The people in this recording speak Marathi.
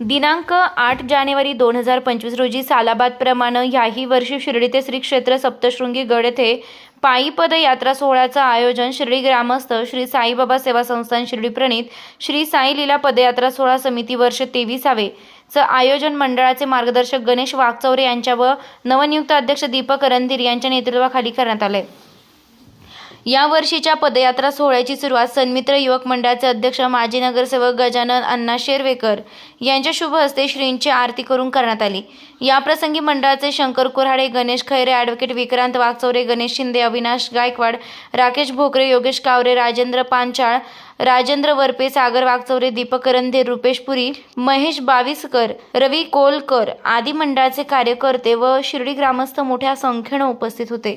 दिनांक आठ जानेवारी दोन हजार पंचवीस रोजी सालाबादप्रमाणे याही वर्षी शिर्डी ते श्री क्षेत्र सप्तशृंगी गड येथे पायी पदयात्रा सोहळ्याचं आयोजन शिर्डी ग्रामस्थ श्री साईबाबा सेवा संस्थान शिर्डी प्रणित श्री साई लीला पदयात्रा सोहळा समिती वर्ष तेवीसावे चं आयोजन मंडळाचे मार्गदर्शक गणेश वाघचौरे यांच्या व नवनियुक्त अध्यक्ष दीपक रणधीर यांच्या नेतृत्वाखाली करण्यात आले या वर्षीच्या पदयात्रा सोहळ्याची सुरुवात सन्मित्र युवक मंडळाचे अध्यक्ष माजी नगरसेवक गजानन अण्णा शेरवेकर यांच्या शुभ हस्ते श्रींची आरती करून करण्यात आली. याप्रसंगी मंडळाचे शंकर कुऱ्हाडे गणेश खैरे ॲडव्होकेट विक्रांत वाघचौरे गणेश शिंदे अविनाश गायकवाड राकेश भोकरे योगेश कावरे राजेंद्र पांचाळ राजेंद्र वरपे सागर वाघचौरे दीपक करंधे रुपेश पुरी महेश बावीसकर रवी कोलकर आदी मंडळाचे कार्यकर्ते व शिर्डी ग्रामस्थ मोठ्या संख्येनं उपस्थित होते.